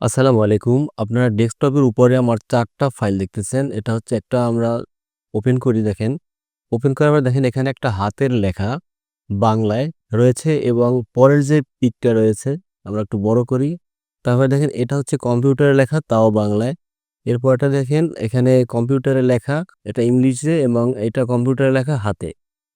আসসালামু আলাইকুম। আপনারা ডেস্কটপের উপরে আমার চারটা ফাইল দেখতেছেন। এটা হচ্ছে একটা আমরা ওপেন করি, দেখেন। ওপেন করার পর দেখেন এখানে একটা হাতের লেখা বাংলায় রয়েছে এবং পরের যে পিকটা রয়েছে, আমরা একটু বড় করি। তারপরে দেখেন এটা হচ্ছে কম্পিউটারে লেখা, তাও বাংলায়। এরপরটা দেখেন এখানে কম্পিউটারে লেখা, এটা ইংলিশে এবং এটা কম্পিউটারে লেখা হাতে।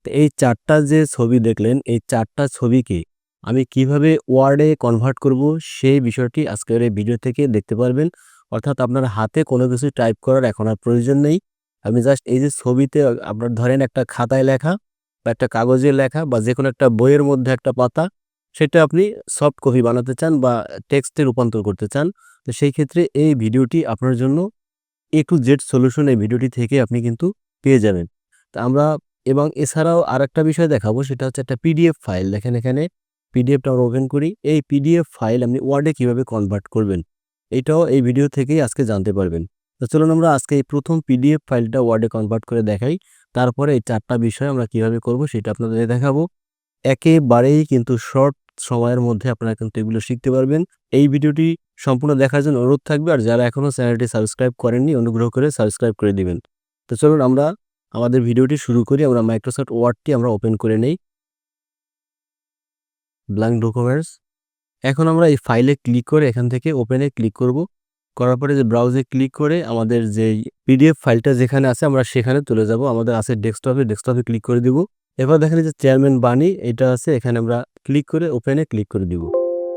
তো এই চারটা যে ছবি দেখলেন, এই ৪ টা ছবিকে আমি কীভাবে ওয়ার্ডে কনভার্ট করব সেই বিষয়টি আজকের এই ভিডিও থেকে দেখতে পারবেন। অর্থাৎ আপনার হাতে কোনো কিছু টাইপ করার এখন আর প্রয়োজন নেই। আমি জাস্ট এই যে ছবিতে আপনার ধরেন একটা খাতায় লেখা বা একটা কাগজে লেখা বা যে কোনো একটা বইয়ের মধ্যে একটা পাতা, সেটা আপনি সফট কপি বানাতে চান বা টেক্সটে রূপান্তর করতে চান। তো সেই ক্ষেত্রে এই ভিডিওটি আপনার জন্য এ টু জেড সলিউশন এই ভিডিওটি থেকে আপনি কিন্তু পেয়ে যাবেন। তো আমরা এবং এছাড়াও আরেকটা বিষয় দেখাবো, সেটা হচ্ছে একটা পিডিএফ ফাইল। দেখেন এখানে পিডিএফটা আমরা ওপেন করি। এই পিডিএফ ফাইল আপনি ওয়ার্ডে কীভাবে কনভার্ট করবেন। এটাও এই ভিডিও থেকেই আজকে জানতে পারবেন। তো চলুন আমরা আজকে এই প্রথম পিডিএফ ফাইলটা ওয়ার্ডে কনভার্ট করে দেখাই। তারপরে এই ৪ টা বিষয় আমরা কীভাবে করব সেটা আপনাদের দেখাবো। একেবারেই কিন্তু শর্ট সময়ের মধ্যে আপনারা কিন্তু এগুলো শিখতে পারবেন। এই ভিডিওটি সম্পূর্ণ দেখার জন্য অনুরোধ থাকবে। আর যারা এখনও চ্যানেলটি সাবস্ক্রাইব করেননি, অনুগ্রহ করে সাবস্ক্রাইব করে দিবেন। তো চলুন আমরা আমাদের ভিডিওটি শুরু করি। আমরা মাইক্রোসফট ওয়ার্ডটি আমরা ওপেন করে নেই। Blank documents. এখন আমরা এই ফাইলে ক্লিক করে এখান থেকে ওপেনে ক্লিক করব। করার পরে যে ব্রাউজে ক্লিক করে আমাদের যেই পিডিএফ ফাইলটা যেখানে আছে আমরা সেখানে চলে যাব। আমাদের আছে ডেস্কটপে, ডেস্কটপে ক্লিক করে দিব। এবার দেখেন যে চেয়ারম্যান বাণী এটা আছে এখানে আমরা ক্লিক করে ওপেনে ক্লিক করে দিব।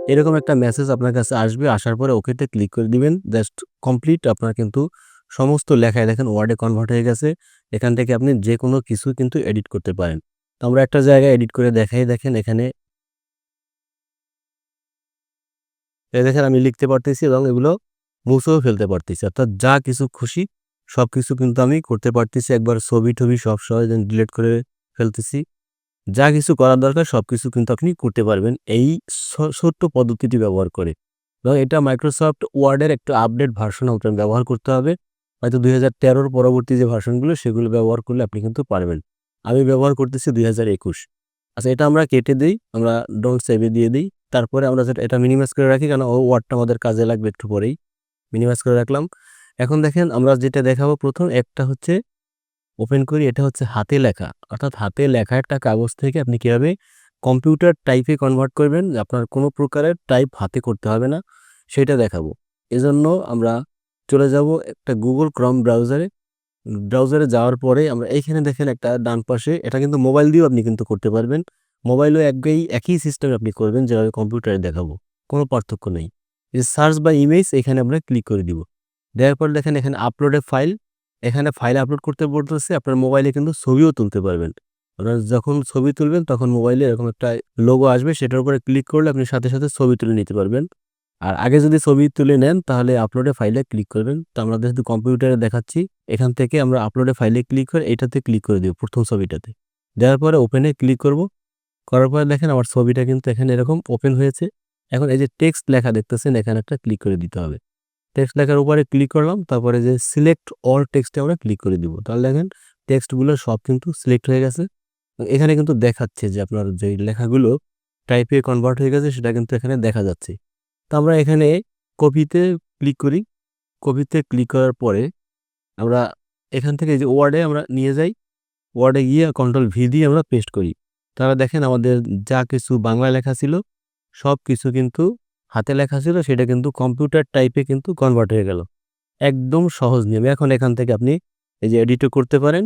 এরকম একটা মেসেজ আপনার কাছে আসবে। আসার পরে ওকেতে ক্লিক করে দিবেন। জাস্ট কমপ্লিট আপনার কিন্তু সমস্ত লেখায় দেখেন ওয়ার্ডে কনভার্ট হয়ে গেছে। এখান থেকে আপনি যে কোনো কিছু কিন্তু এডিট করতে পারেন। তো আমরা একটা জায়গায় এডিট করে দেখাই দেখেন এখানে এই দেখেন আমি লিখতে পারতেছি এবং এগুলো মুছেও ফেলতে পারতেছি। অর্থাৎ যা কিছু খুশি সব কিছু কিন্তু আমি করতে পারতেছি। একবার ছবি-টবি সব সহজে ডিলিট করে ফেলতেছি। যা কিছু করার দরকার সব কিছু কিন্তু আপনি করতে পারবেন এই ছোট্ট পদ্ধতিটি ব্যবহার করে। এবং এটা মাইক্রোসফট ওয়ার্ডের একটা আপডেট ভার্সন আপনার ব্যবহার করতে হবে। হয়তো ২০১৩ র পরবর্তী যে ভার্সনগুলো সেগুলো ব্যবহার করলে আপনি কিন্তু পারবেন। আমি ব্যবহার করতেছি ২০২১ আচ্ছা এটা আমরা কেটে দিই, আমরা ডোন্ট সেভে দিয়ে দেই। তারপরে আমরা যেটা, এটা মিনিমাইজ করে রাখি কারণ ও ওয়ার্ডটা আমাদের কাজে লাগবে একটু পরেই। মিনিমাইজ করে রাখলাম। এখন দেখেন, আমরা যেটা দেখাবো প্রথম, একটা হচ্ছে ওপেন করি, এটা হচ্ছে হাতে লেখা। অর্থাৎ হাতে লেখা একটা কাগজ থেকে আপনি কীভাবে কম্পিউটার টাইপে কনভার্ট করবেন। আপনার কোনো প্রকারের টাইপ হাতে করতে হবে না, সেটা দেখাবো। এজন্য আমরা চলে যাব একটা গুগল ক্রম ব্রাউজারে। ব্রাউজারে যাওয়ার পরে আমরা এইখানে দেখেন একটা ডান পাশে, এটা কিন্তু মোবাইল দিয়েও আপনি কিন্তু করতে পারবেন। মোবাইলেও একই একই সিস্টেম আপনি করবেন যেভাবে কম্পিউটারে দেখাবো। কোনো পার্থক্য নেই। যে সার্চ বা ইমেজ এখানে আমরা ক্লিক করে দিব। দেওয়ার পর দেখেন এখানে আপলোডে ফাইল। এখানে ফাইল আপলোড করতে বলতেছে আপনার মোবাইলে কিন্তু ছবিও তুলতে পারবেন। আপনার যখন ছবি তুলবেন তখন মোবাইলে এরকম একটা লোগো আসবে সেটার উপরে ক্লিক করলে আপনি সাথে, সাথে ছবি তুলে নিতে পারবেন। আর আগে যদি ছবি তুলে নেন তাহলে আপলোডে ফাইলে ক্লিক করবেন। তো আমরা যেহেতু কম্পিউটারে দেখাচ্ছি এখান থেকে আমরা আপলোডে ফাইলে ক্লিক করে এটাতে ক্লিক করে দিব প্রথম ছবিটাতে। দেওয়ার পরে ওপেনে ক্লিক করব। করার পরে দেখেন আমার ছবিটা কিন্তু এখানে এরকম ওপেন হয়েছে। এখন এই যে টেক্সট লেখা দেখতেছেন, এখানে একটা ক্লিক করে দিতে হবে। টেক্সট লেখার উপরে ক্লিক করলাম, তারপরে যে সিলেক্ট অল টেক্সটে আমরা ক্লিক করে দিব। তাহলে দেখেন টেক্সটগুলো সব কিন্তু সিলেক্ট হয়ে গেছে। এখানে কিন্তু দেখাচ্ছে যে আপনার যে লেখাগুলো টাইপে কনভার্ট হয়ে গেছে, সেটা কিন্তু এখানে দেখা যাচ্ছে। তো আমরা এখানে কপিতে ক্লিক করি। কপিতে ক্লিক করার পরে আমরা এখান থেকে যে ওয়ার্ডে আমরা নিয়ে যাই। ওয়ার্ডে গিয়ে কন্ট্রোল ভি দিয়ে আমরা পেস্ট করি। তাহলে দেখেন আমাদের যা কিছু বাংলায় লেখা ছিল, সব কিছু কিন্তু হাতে লেখা ছিল, সেটা কিন্তু কম্পিউটার টাইপে কিন্তু কনভার্ট হয়ে গেল। একদম সহজ নিয়ম। এখন এখান থেকে আপনি এই যে এডিটও করতে পারেন।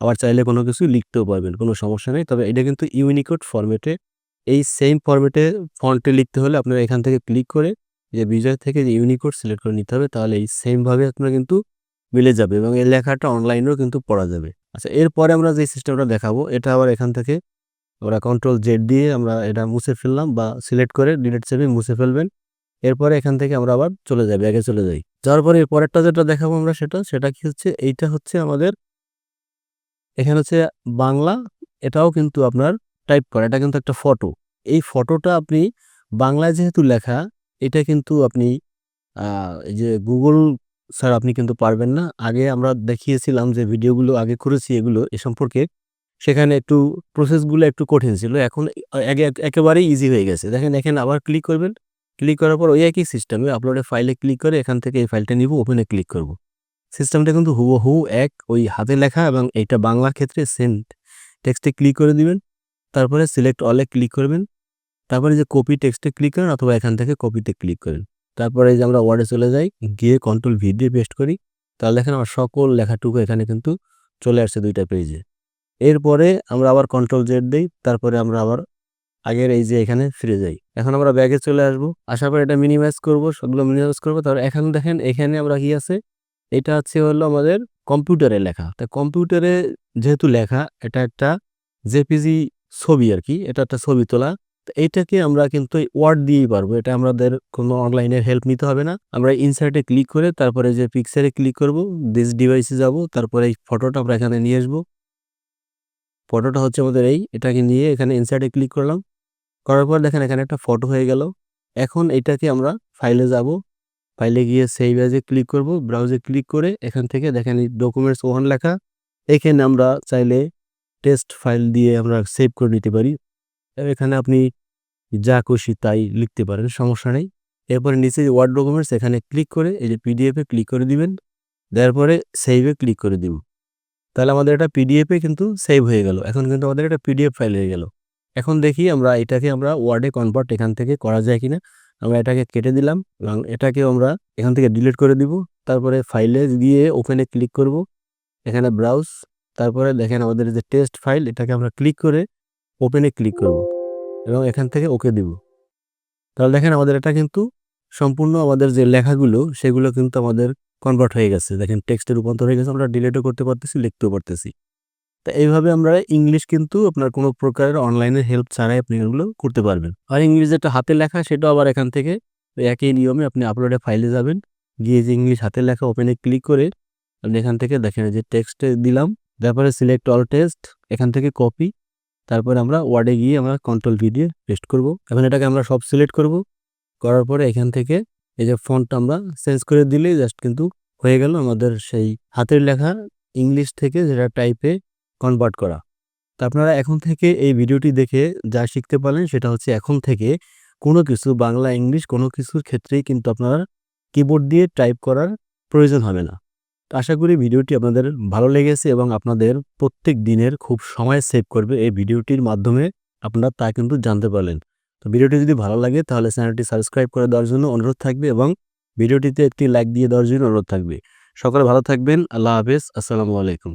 আবার চাইলে কোনো কিছু লিখতেও পারবেন। কোনো সমস্যা নেই। তবে এটা কিন্তু ইউনিকোড ফরম্যাটে এই সেম ফরম্যাটে ফন্টে লিখতে হলে আপনারা এখান থেকে ক্লিক করে যে বিজয় থেকে যে ইউনিকোড সিলেক্ট করে নিতে হবে, তাহলে এই সেমভাবে আপনার কিন্তু মিলে যাবে এবং এই লেখাটা অনলাইনেও কিন্তু পড়া যাবে। আচ্ছা এরপরে আমরা যে সিস্টেমটা দেখাবো, এটা আবার এখান থেকে আমরা কন্ট্রোল জেড দিয়ে আমরা এটা মুছে ফেললাম বা সিলেক্ট করে ডিলিট চেপে মুছে ফেলবেন। এরপরে এখান থেকে আমরা আবার চলে যাই ব্যাকে চলে যাই। যাওয়ার পরে পরেরটা যেটা দেখাবো আমরা সেটা, সেটা কি হচ্ছে এইটা হচ্ছে আমাদের এখানে হচ্ছে বাংলা এটাও কিন্তু আপনার টাইপ করা। এটা কিন্তু একটা ফটো। এই ফটোটা আপনি বাংলায় যেহেতু লেখা এটা কিন্তু আপনি এই যে গুগল স্যার আপনি কিন্তু পারবেন না। আগে আমরা দেখিয়েছিলাম যে ভিডিওগুলো আগে করেছি এগুলো এ সম্পর্কে। সেখানে একটু প্রসেসগুলো একটু কঠিন ছিল। এখন একেবারেই ইজি হয়ে গেছে। দেখেন, এখানে আবার ক্লিক করবেন। ক্লিক করার পর ওই একই সিস্টেমে আপলোডে ফাইলে ক্লিক করে এখান থেকে এই ফাইলটা নিব ওপেনে ক্লিক করব। সিস্টেমটা কিন্তু হুবহু এক, ওই হাতে লেখা এবং এইটা বাংলা ক্ষেত্রে সেন্ট টেক্সটে ক্লিক করে দিবেন। তারপরে সিলেক্ট অলে ক্লিক করবেন। তারপরে যে কপি টেক্সটে ক্লিক করেন অথবা এখান থেকে কপিতে ক্লিক করেন। তারপরে যে আমরা ওয়ার্ডে চলে যাই, গিয়ে কন্ট্রোল ভি দিয়ে পেস্ট করি। তাহলে দেখেন আমার সকল লেখাটুকু এখানে কিন্তু চলে আসছে দুইটা পেজে এরপরে আমরা আবার কন্ট্রোল জেড দিই, তারপরে আমরা আবার আগের এই যে এখানে ফিরে যাই। এখন আমরা ব্যাগে চলে আসব। আসার পর এটা মিনিমাইজ করব, সবগুলো মিনিমাইজ করব। তারপর এখন দেখেন, এখানে আমরা কি আছে? এটা হচ্ছে হলো আমাদের কম্পিউটারে লেখা। তা কম্পিউটারে যেহেতু লেখা, এটা একটা জেপিজি ছবি আর কি, এটা একটা ছবি তোলা। তো এইটাকে আমরা কিন্তু ওয়ার্ড দিয়েই পারব। এটা আমাদের কোনো অনলাইনের হেল্প নিতে হবে না। আমরা ইনসার্টে ক্লিক করে তারপরে যে পিকচারে ক্লিক করব দিস ডিভাইসে যাব, তারপরে এই ফটোটা আমরা এখানে নিয়ে আসব। ফটোটা হচ্ছে আমাদের এই, এটাকে নিয়ে এখানে ইনসার্টে ক্লিক করলাম। করার পর দেখেন এখানে একটা ফটো হয়ে গেল। এখন এটাকে আমরা ফাইলে যাব। ফাইলে গিয়ে সেই ব্যাজে ক্লিক করব। ব্রাউজে ক্লিক করে এখান থেকে দেখেন এই ডকুমেন্টস ওয়ান লেখা। এখানে আমরা চাইলে টেস্ট ফাইল দিয়ে আমরা সেভ করে নিতে পারি। এখানে আপনি যা খুশি তাই লিখতে পারেন, সমস্যা নেই। এরপরে নিচে ওয়ার্ড ডকুমেন্টস এখানে ক্লিক করে, এই যে পিডিএফে ক্লিক করে দিবেন। দেওয়ার পরে সেভে ক্লিক করে দিব। তাহলে আমাদের এটা পিডিএফে কিন্তু সেভ হয়ে গেল। এখন কিন্তু আমাদের এটা পিডিএফ ফাইল হয়ে গেল। এখন দেখি আমরা এটাকে আমরা ওয়ার্ডে কনভার্ট এখান থেকে করা যায় কিনা। আমরা এটাকে কেটে দিলাম, এবং এটাকে আমরা এখান থেকে ডিলিট করে দিব। তারপরে ফাইলে গিয়ে ওপেনে ক্লিক করব। এখানে ব্রাউজ তারপরে দেখেন আমাদের যে টেস্ট ফাইল এটাকে আমরা ক্লিক করে ওপেনে ক্লিক করব, এবং এখান থেকে ওকে দিব। তাহলে দেখেন আমাদের এটা কিন্তু সম্পূর্ণ আমাদের যে লেখাগুলো, সেগুলো কিন্তু আমাদের কনভার্ট হয়ে গেছে। দেখেন টেক্সটে রূপান্তর হয়ে গেছে, আমরা ডিলেটও করতে পারতেছি, লিখতেও পারতেছি। তা এইভাবে আমরা ইংলিশ কিন্তু আপনার কোনো প্রকারের অনলাইনের হেল্প ছাড়াই আপনি এগুলো করতে পারবেন। আর ইংলিশ যেটা হাতে লেখা, সেটাও আবার এখান থেকে একই নিয়মে আপনি আপলোডে ফাইলে যাবেন। গিয়ে যে ইংলিশ হাতে লেখা ওপেনে ক্লিক করে আপনি এখান থেকে দেখেন যে টেক্সটে দিলাম তারপরে সিলেক্ট অল টেক্সট এখান থেকে কপি তারপরে আমরা ওয়ার্ডে গিয়ে আমরা কন্ট্রোল ভি দিয়ে পেস্ট করব। এখন এটাকে আমরা সব সিলেক্ট করব, করার পরে এখান থেকে এই যে ফন্টটা আমরা চেঞ্জ করে দিলেই জাস্ট কিন্তু হয়ে গেল আমাদের সেই হাতের লেখা ইংলিশ থেকে যেটা টাইপে কনভার্ট করা। তা আপনারা এখন থেকে এই ভিডিওটি দেখে যা শিখতে পারেন সেটা হচ্ছে এখন থেকে কোনো কিছু বাংলা ইংলিশ কোনো কিছুর ক্ষেত্রেই কিন্তু আপনারা কিবোর্ড দিয়ে টাইপ করার প্রয়োজন হবে না। তো আশা করি ভিডিওটি আপনাদের ভালো লেগেছে এবং আপনাদের প্রত্যেক দিনের খুব সময় সেভ করবে এই ভিডিওটির মাধ্যমে আপনারা তা কিন্তু জানতে পারলেন। তো ভিডিওটি যদি ভালো লাগে, তাহলে চ্যানেলটি সাবস্ক্রাইব করে দেওয়ার জন্য অনুরোধ থাকবে এবং ভিডিওটিতে একটি লাইক দিয়ে দেওয়ার জন্য অনুরোধ থাকবে। সকলে ভালো থাকবেন। আল্লাহ হাফেজ। আসসালামু আলাইকুম।